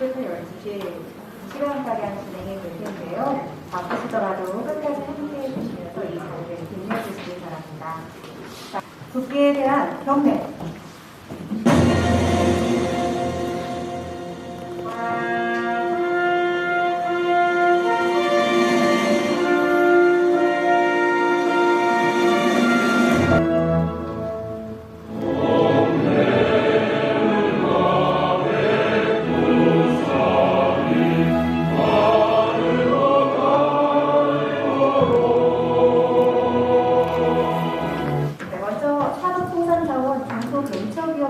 10시부터 12시 시간가량 진행이 될 텐데요. 바쁘시더라도 끝까지 함께해 주시면서 이 자리를 빛내 주시기 바랍니다. 자, 국기에 대한 경례.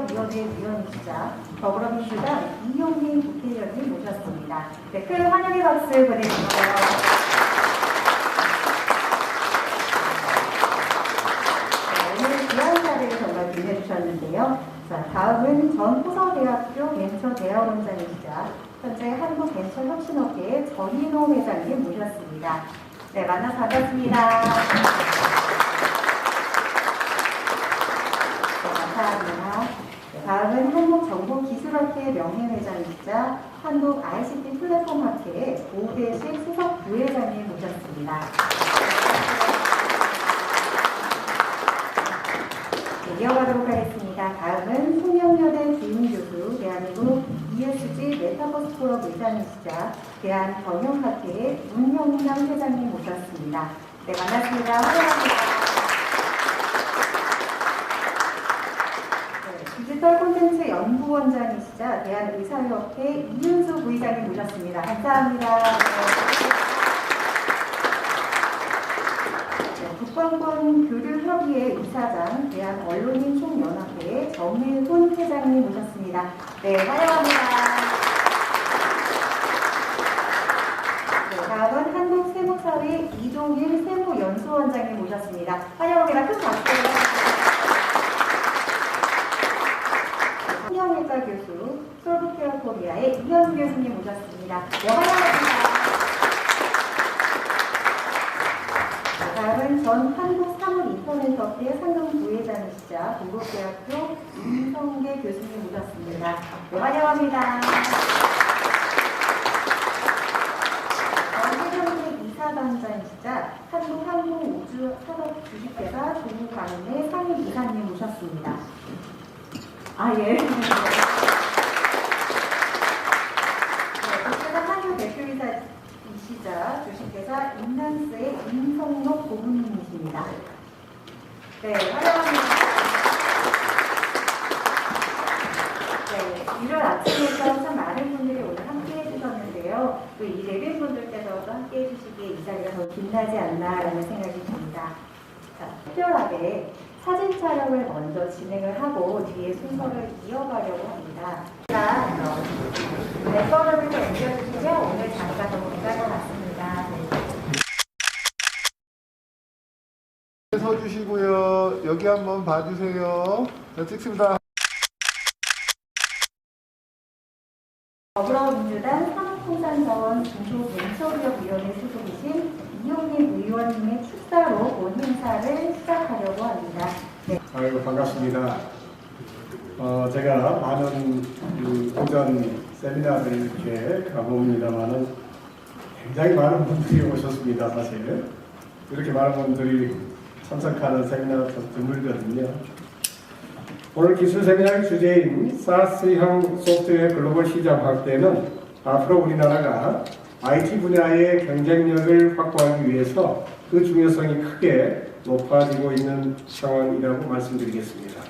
중소벤처기업위원회 위원이시자 더불어민주당 이용민 국회의원님 모셨습니다. 네, 큰 환영의 박수 보내주세요. 네, 오늘 귀한 자리를 정말 빛내주셨는데요. 자, 다음은 전 호서대학교 벤처 대학원장이시자 현재 한국벤처혁신업계의 전인호 회장님 모셨습니다. 네, 만나서 반갑습니다. 네, 감사합니다. 네, 다음은 한국정보기술학회 명예회장이시자 한국 ICT 플랫폼학회의 오대식 수석 부회장님 모셨습니다. 네, 이어가도록 하겠습니다. 다음은 송영여대 주임교수, 대한민국 ESG 메타버스 포럼 의장이시자 대한경영학회의 문형남 회장님 모셨습니다. 네, 반갑습니다. 환영합니다. 네, 디지털 콘텐츠 연구원장이시자 대한의사협회 이윤수 부의장님 모셨습니다. 감사합니다. 네. 네, 북방권 교류협의회 이사장 대한언론인 총연합회의 정일훈 회장님 모셨습니다. 네, 환영합니다. 네, 다음은 한국세무사회 이동일 세무연수원장님 모셨습니다. 환영합니다. 큰 박수. 성형외과 교수, 솔브케어 코리아의 이현 교수님 모셨습니다. 다음은 전 한국 사물 인터넷업계 상금 부회장이시자 동국대학교 임성계 교수님 모셨습니다. 네, 환영합니다. 세종대 이사단장이시자 한국항공우주산업주식회사 조국관의 상임 이사님 모셨습니다. 아, 예. 네, 고문님이십니다. 네, 환영합니다. 네, 일요일 아침에서 참 많은 분들이 오늘 함께 해주셨는데요. 또이 내빈 분들께서도 함께 해주시기에 이 자리가 더 빛나지 않나라는 생각이 듭니다. 자, 특별하게 사진 촬영을 먼저 진행을 하고 뒤에 순서를 이어가려고 합니다. 자, 그럼 랩버를 옮겨주시면 오늘 빛날 것 같습니다. 네. 서주시고요. 여기 한번 봐주세요. 자, 찍습니다. 더불어민주당 산업통상자원 중소벤처기업위원회 소속이신 이용민 의원님의 축사로 본 행사를 시작하려고 합니다. 네. 아이고 반갑습니다. 어, 제가 많은 그 오전 세미나를 이렇게 가봅니다만은 굉장히 많은 분들이 오셨습니다. 사실 이렇게 많은 분들이 참석하는 세미나가 좀 드물거든요. 오늘 기술 세미나의 주제인 사스형 소프트웨어 글로벌 시장 확대는 앞으로 우리나라가 IT 분야의 경쟁력을 확보하기 위해서 그 중요성이 크게 높아지고 있는 상황이라고 말씀드리겠습니다.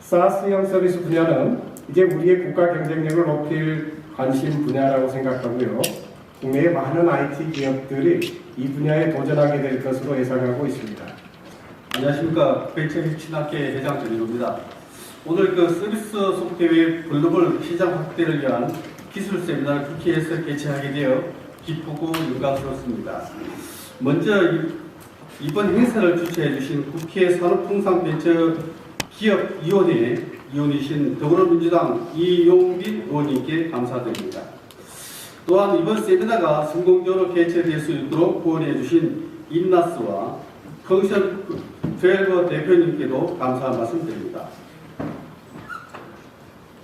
사스 형 서비스 분야는 이제 우리의 국가 경쟁력을 높일 관심 분야라고 생각하고요. 국내의 많은 IT 기업들이 이 분야에 도전하게 될 것으로 예상하고 있습니다. 안녕하십니까. 벤처혁신학회 회장 전인호입니다. 오늘 그 서비스 소프트웨어 글로벌 시장 확대를 위한 기술 세미나를 국회에서 개최하게 되어 기쁘고 영광스럽습니다. 먼저 이- 이번 행사를 주최해 주신 국회 산업통상벤처 기업 위원회 위원이신 더불어민주당 이용빈 의원님께 감사드립니다. 또한 이번 세미나가 성공적으로 개최될 수 있도록 후원해 주신 인나스와 컨션 트웰버 대표님께도 감사 말씀 드립니다.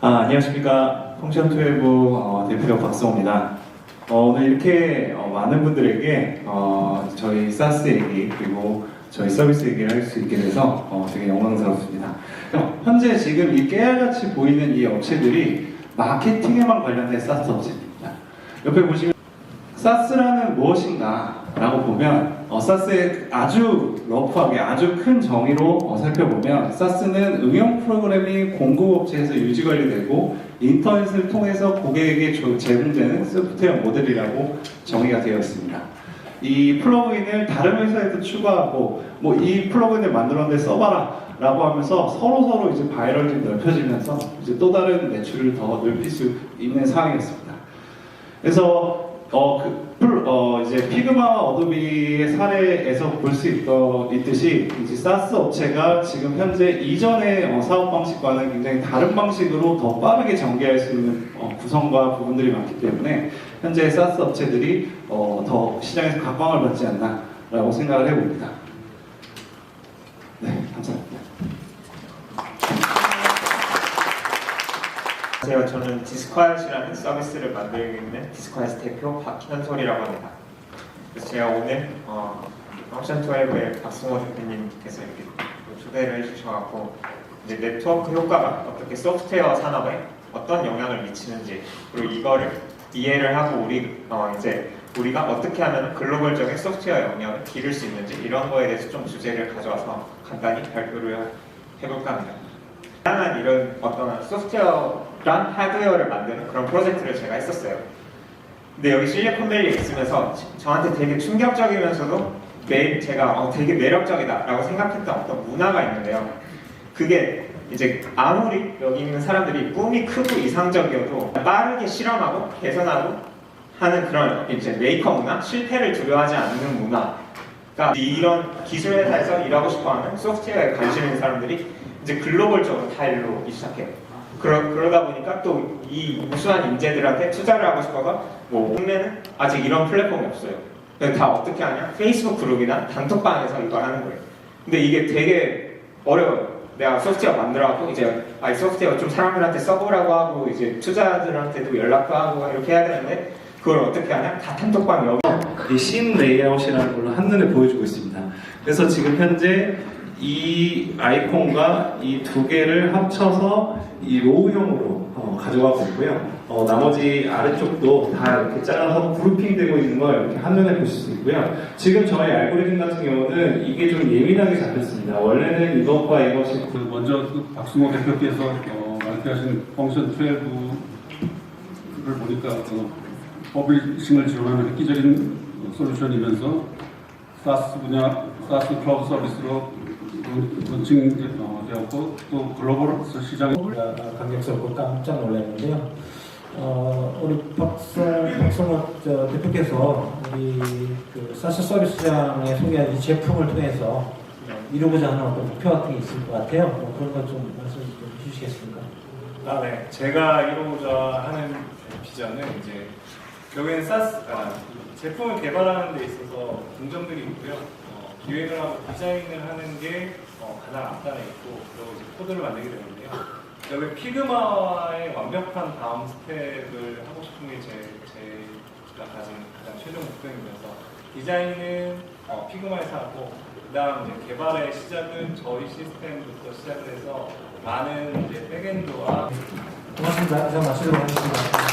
아, 안녕하십니까. 펑션12 어, 대표 박성호입니다. 어, 오늘 이렇게 어, 많은 분들에게 어, 저희 사스 얘기 그리고 저희 서비스 얘기를 할 수 있게 돼서 어, 되게 영광스럽습니다. 어, 현재 지금 이 깨알같이 보이는 이 업체들이 마케팅에만 관련된 사스 업체입니다. 옆에 보시면 사스라는 무엇인가 라고 보면 어, 사스의 아주 러프하게 아주 큰 정의로 어, 살펴보면 사스는 응용 프로그래밍 공급업체에서 유지관리되고 인터넷을 통해서 고객에게 조- 제공되는 소프트웨어 모델이라고 정의가 되어 있습니다. 이 플러그인을 다른 회사에도 추가하고 뭐 이 플러그인을 만들었는데 써봐라 라고 하면서 서로 서로 이제 바이럴이 넓혀지면서 이제 또 다른 매출을 더 넓힐 수 있는 상황이었습니다. 그래서 어, 그, 풀- 어, 이제 피그마와 어도비의 사례에서 볼 수 있듯이 이제 사스 업체가 지금 현재 이전의 어, 사업 방식과는 굉장히 다른 방식으로 더 빠르게 전개할 수 있는 어, 구성과 부분들이 많기 때문에 현재 사스 업체들이 어, 더 시장에서 각광을 받지 않나라고 생각을 해봅니다. 네, 감사합니다. 안녕하세요. 저는 디스콰이엇이라는 서비스를 만들고 있는 디스콰이엇 대표 박현솔이라고 합니다. 그래서 제가 오늘 어, 펑션 12의 박승호 대표님께서 이렇게 초대를 해주셔서 이제 네트워크 효과가 어떻게 소프트웨어 산업에 어떤 영향을 미치는지 그리고 이거를 이해를 하고 우리 어, 이제 우리가 어떻게 하면 글로벌적인 소프트웨어 영향을 기를 수 있는지 이런 거에 대해서 좀 주제를 가져와서 간단히 발표를 해볼까 합니다. 다양한 이런 어떤 소프트웨어 랑 하드웨어를 만드는 그런 프로젝트를 제가 했었어요. 근데 여기 실리콘밸리에 있으면서 지- 저한테 되게 충격적이면서도 매, 제가 어, 되게 매력적이다라고 생각했던 어떤 문화가 있는데요. 그게 이제 아무리 여기 있는 사람들이 꿈이 크고 이상적이어도 빠르게 실험하고 개선하고 하는 그런 이제 메이커 문화, 실패를 두려워하지 않는 문화. 그러니까 이런 기술 회사에서 일하고 싶어하는 소프트웨어에 관심 있는 사람들이 이제 글로벌적으로 다 일로 시작해요. 그러, 그러다 보니까 또 이 우수한 인재들한테 투자를 하고 싶어서 뭐 국내는 아직 이런 플랫폼이 없어요. 다 어떻게 하냐? 페이스북 그룹이나 단톡방에서 이걸 하는 거예요. 근데 이게 되게 어려워요. 내가 소프트웨어 만들어갖고 이제 아이 소프트웨어 좀 사람들한테 써보라고 하고 이제 투자자들한테도 연락도 하고 이렇게 해야 되는데 그걸 어떻게 하냐? 다 단톡방 여기 이씬 레이아웃이라는 걸로 한눈에 보여주고 있습니다. 그래서 지금 현재 이 아이콘과 이 두 개를 합쳐서 이 로우형으로 어, 가져가고 있고요. 어, 나머지 아래쪽도 다 이렇게 잘라서 그룹핑 되고 있는 걸 이렇게 한눈에 보실 수 있고요. 지금 저희 알고리즘 같은 경우는 이게 좀 예민하게 잡혔습니다. 원래는 이것과 이것이 그 먼저 그 박승호 대표께서 어, 말씀하신 펑션 12를 보니까 어, 퍼블리싱을 지원하는 획기적인 어, 솔루션이면서 사스 분야, 사스 클라우드 서비스로 론- 론칭 어, 되었고 또 글로벌 시장에 아, 감격스럽고 깜짝 놀랐는데요. 어, 우리 박성, 박성호 저 대표께서 우리 그 사스 서비스장에 소개한 이 제품을 통해서 어, 이루고자 하는 어떤 목표 같은 게 있을 것 같아요. 뭐 그런 것 좀 말씀 좀 해주시겠습니까? 아, 네. 제가 이루고자 하는 비전은 이제 결국에는 사스, 아, 제품을 개발하는 데 있어서 동점들이 있고요. 어, 기획을 하고 디자인을 하는 게 어, 가장 앞단에 있고, 그리고 이제 코드를 만들게 되는데요. 여기 피그마의 완벽한 다음 스텝을 하고 싶은 게 제, 제가 가진 가장 최종 목표이면서 디자인은 어, 피그마에서 하고, 그 다음 이제 개발의 시작은 저희 시스템부터 시작을 해서 많은 이제 백엔드와 고맙습니다. 이상 마치도록 하겠습니다.